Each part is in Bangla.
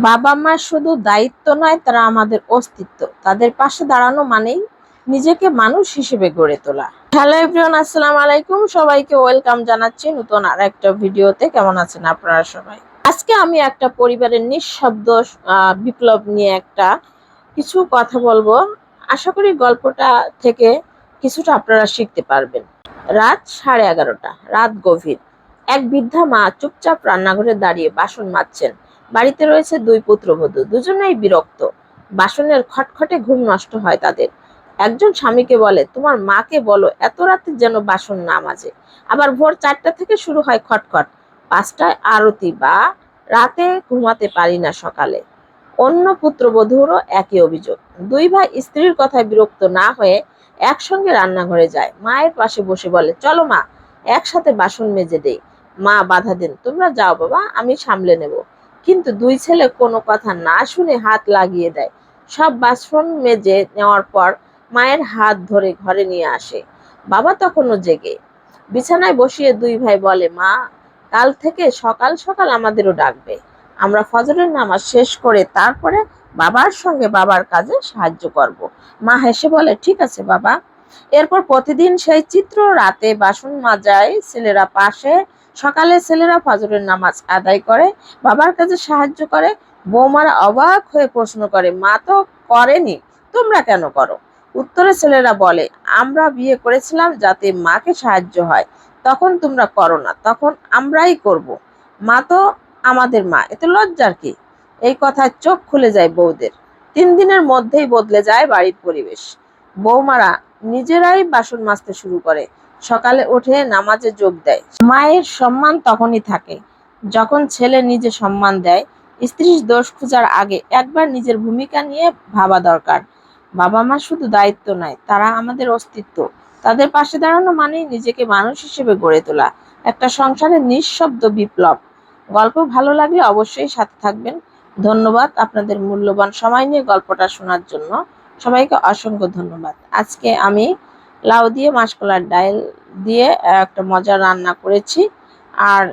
বাবা মা শুধু দায়িত্ব নয়, তারা আমাদের অস্তিত্ব। তাদের পাশে দাঁড়ানো মানেই নিজেকে মানুষ হিসেবে গড়ে তোলা। হ্যালো এভরিওয়ান, আসসালামু আলাইকুম। সবাইকে ওয়েলকাম জানাচ্ছি নতুন আর একটা ভিডিওতে। কেমন আছেন আপনারা সবাই? আজকে আমি একটা পরিবারের নিঃশব্দ বিপ্লব নিয়ে একটা কিছু কথা বলব। আশা করি গল্পটা থেকে কিছুটা আপনারা শিখতে পারবেন। রাত সাড়ে এগারোটা, রাত গভীর। এক বৃদ্ধা মা চুপচাপ রান্নাঘরে দাঁড়িয়ে বাসন মাজছেন। বাড়িতে রয়েছে দুই পুত্রবধূ। দুজনেই বিরক্ত। বাসনের খটখটে ঘুম নষ্ট হয় তাদের। একজন স্বামীকে বলে, তোমার মাকে বলো, এত রাতে যেন বাসন না মাজে। আবার ভোর চারটা থেকে শুরু হয় খটখট। পাঁচটায় আরতি বা রাতে ঘুমাতে পারি না সকালে। অন্য পুত্রবধূরও একই অভিযোগ। দুই ভাই স্ত্রীর কথায় বিরক্ত না হয়ে একসঙ্গে রান্নাঘরে যায়। মায়ের পাশে বসে বলে, চলো মা, একসাথে বাসন মেজে দেই। মা বাধা দেন। তোমরা যাও বাবা, আমি সামলে নেব। কিন্তু দুই ছেলে কোনো কথা না শুনে হাত লাগিয়ে দেয়। সব বাসন মেজে নেওয়ার পর মায়ের হাত ধরে ঘরে নিয়ে আসে। বাবা তখনও জেগে। বিছানায় বসিয়ে দুই ভাই বলে, মা, কাল থেকে সকাল সকাল আমাদেরও ডাকবে। আমরা ফজরের নামাজ শেষ করে তারপরে বাবার সঙ্গে বাবার কাজে সাহায্য করব। মা হেসে বলে, ঠিক আছে বাবা। এরপর প্রতিদিন সেই চিত্র রাতে বাসন মাজায় ছেলেরা পাশে, সকালে ছেলেরা ফজরের নামাজ আদায় করে, বাবার কাছে সাহায্য করে। বৌমারা অবাক হয়ে প্রশ্ন করে, মা তো করেনি, তোমরা কেন করো? উত্তরে ছেলেরা বলে, আমরা বিয়ে করেছিলাম যাতে মাকে সাহায্য হয়, তখন তোমরা করো না, তখন আমরাই করব। মা তো আমাদের মা এতে লজ্জার কি? এই কথায় চোখ খুলে যায় বউদের। তিন দিনের মধ্যেই বদলে যায় বাড়ির পরিবেশ। বৌমারা নিজেরাই বাসন মাজতে শুরু করে। সকালে উঠে নামাজে যোগ দেয়। মায়ের সম্মান তখনই থাকে। যখন ছেলে নিজে সম্মান দেয়, স্ত্রীর দোষ খোঁজার আগে একবার নিজের ভূমিকা নিয়ে ভাবা দরকার। বাবা মা শুধু দায়িত্ব নয়, তারা আমাদের অস্তিত্ব। তাদের পাশে দাঁড়ানো মানেই নিজেকে মানুষ হিসেবে গড়ে তোলা। একটা সংসারের নিঃশব্দ বিপ্লব। গল্প ভালো লাগলে অবশ্যই সাথে থাকবেন। ধন্যবাদ আপনাদের মূল্যবান সময় নিয়ে গল্পটা শোনার জন্য। সবাইকে অসংখ্য ধন্যবাদ। আজকে আমি লাউ দিয়ে মাসকলার ডাল দিয়ে একটা মজার রান্না করেছি। আর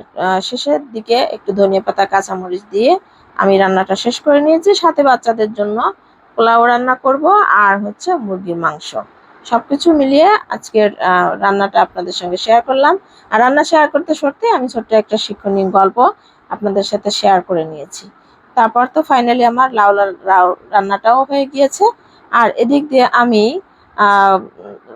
শেষের দিকে একটু ধনিয়া পাতা, কাঁচামরিচ দিয়ে আমি রান্নাটা শেষ করে নিয়েছি। সাথে বাচ্চাদের জন্য পোলাও রান্না করব আর হচ্ছে মুরগির মাংস। সব কিছু মিলিয়ে আজকের রান্নাটা আপনাদের সঙ্গে শেয়ার করলাম। আর রান্না শেয়ার করতে সত্যি আমি ছোট্ট একটা শিক্ষণীয় গল্প আপনাদের সাথে শেয়ার করে নিয়েছি। তারপর তো ফাইনালি আমার লাউ রান্নাটাও হয়ে গিয়েছে। আর এদিক দিয়ে আমি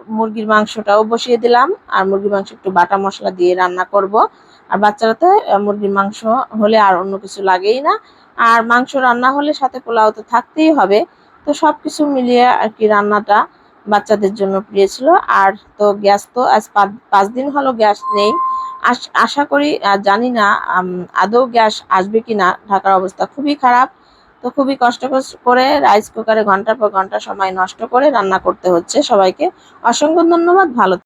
মুরগির মাংসটাও বসিয়ে দিলাম। আর মুরগির মাংস একটু বাটা মশলা দিয়ে রান্না করব। আর বাচ্চারা তো মুরগির মাংস হলে আর অন্য কিছু লাগেই না। আর মাংস রান্না হলে সাথে পোলাও তো থাকতেই হবে। তো সব কিছু মিলিয়ে আর কি রান্নাটা বাচ্চাদের জন্য প্রিয় ছিল। আর তো গ্যাস তো আজ পাঁচ- দিন হলো গ্যাস নেই। আশ- করি জানি না আদৌ গ্যাস আসবে কি না ঢাকার অবস্থা খুবই খারাপ। তো খুবই কষ্ট করে রাইস কুকারে ঘণ্টার পর ঘণ্টা সময় নষ্ট করে রান্না করতে হচ্ছে সবাইকে। অসংখ্য ধন্যবাদ, ভালো